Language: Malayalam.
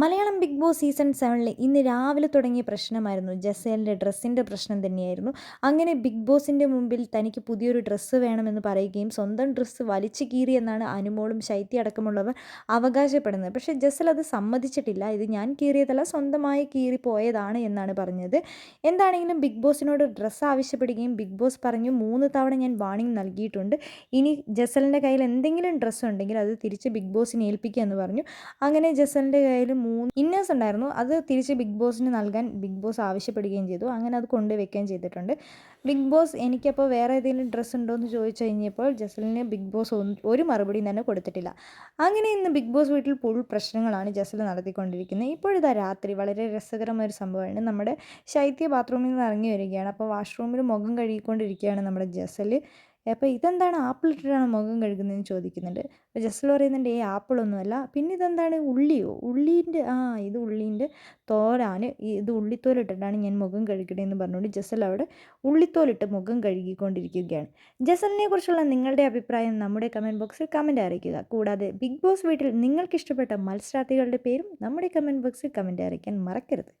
മലയാളം ബിഗ് ബോസ് സീസൺ സെവനിൽ ഇന്ന് രാവിലെ തുടങ്ങിയ പ്രശ്നമായിരുന്നു. ജസേലിന്റെ ഡ്രസ്സിന്റെ പ്രശ്നം തന്നെയായിരുന്നു. അങ്ങനെ ബിഗ് ബോസിന്റെ മുമ്പിൽ തനിക്ക് പുതിയൊരു ഡ്രസ്സ് വേണമെന്ന് പറയുകയും സ്വന്തം ഡ്രസ്സ് വലിച്ചു കീറിയെന്നാണ് അനുമോളും ശൈത്യ അടക്കമുള്ളവർ അവകാശപ്പെടുന്നത്. പക്ഷേ ജസൽ അത് സമ്മതിച്ചിട്ടില്ല. ഇത് ഞാൻ കീറിയതല്ല സ്വന്തമായി കീറി പോയതാണ് എന്നാണ് പറഞ്ഞത്. എന്താണെങ്കിലും ബിഗ് ബോസിനോട് ഡ്രസ്സ് ആവശ്യപ്പെടുകയും ബിഗ് ബോസ് പറഞ്ഞു മൂന്ന് തവണ ഞാൻ വാണിംഗ് നൽകിയിട്ടുണ്ട്. ഇനി ജസലിന്റെ കയ്യിൽ എന്തെങ്കിലും ഡ്രസ്സ് ഉണ്ടെങ്കിൽ അത് തിരിച്ച് ബിഗ് ബോസിനെ ഏൽപ്പിക്കുക എന്ന് പറഞ്ഞു. അങ്ങനെ ജസലിന്റെ കയ്യിൽ മൂന്ന് ഇന്നേഴ്സ് ഉണ്ടായിരുന്നു. അത് തിരിച്ച് ബിഗ് ബോസിന് നൽകാൻ ബിഗ് ബോസ് ആവശ്യപ്പെടുകയും ചെയ്തു. അങ്ങനെ അത് കൊണ്ടുവയ്ക്കുകയും ചെയ്തിട്ടുണ്ട്. ബിഗ് ബോസ് എനിക്കപ്പോൾ വേറെ ഏതെങ്കിലും ഡ്രസ്സ് ഉണ്ടോ എന്ന് ചോദിച്ചു കഴിഞ്ഞപ്പോൾ ജസലിന് ബിഗ് ബോസ് ഒരു മറുപടിയും തന്നെ കൊടുത്തിട്ടില്ല. അങ്ങനെ ഇന്ന് ബിഗ് ബോസ് വീട്ടിൽ ഫുൾ പ്രശ്നങ്ങളാണ് ജസൽ നടത്തിക്കൊണ്ടിരിക്കുന്നത്. ഇപ്പോഴിതാ രാത്രി വളരെ രസകരമായ ഒരു സംഭവമാണ്. നമ്മുടെ ശൈത്യ ബാത്റൂമിൽ നിന്ന് ഇറങ്ങി വരികയാണ്. അപ്പോൾ വാഷ്റൂമിൽ മുഖം കഴുകിക്കൊണ്ടിരിക്കുകയാണ് നമ്മുടെ ജസൽ. അപ്പോൾ ഇതെന്താണ് ആപ്പിൾ ഇട്ടിട്ടാണ് മുഖം കഴുകുന്നതെന്ന് ചോദിക്കുന്നുണ്ട്. അപ്പോൾ ജസ്റ്റ് പറയുന്നുണ്ട് ഏ ആപ്പിളൊന്നുമല്ല പിന്നെ ഇതെന്താണ്? ഉള്ളിയോ? ഉള്ളീന്റെ ആ ഇത് ഉള്ളീന്റെ തോലാണ് ഇത് ഉള്ളിത്തോലിട്ടിട്ടാണ് ഞാൻ മുഖം കഴുകണേന്ന് പറഞ്ഞുകൊണ്ട് ജസൽ അവിടെ ഉള്ളിത്തോലിട്ട് മുഖം കഴുകിക്കൊണ്ടിരിക്കുകയാണ്. ജസലിനെ കുറിച്ചുള്ള നിങ്ങളുടെ അഭിപ്രായം നമ്മുടെ കമന്റ് ബോക്സിൽ കമന്റ് അറിയിക്കുക. കൂടാതെ ബിഗ് ബോസ് വീട്ടിൽ നിങ്ങൾക്ക് ഇഷ്ടപ്പെട്ട മത്സരാർത്ഥികളുടെ പേരും നമ്മുടെ കമന്റ് ബോക്സിൽ കമന്റ് അറിയിക്കാൻ മറക്കരുത്.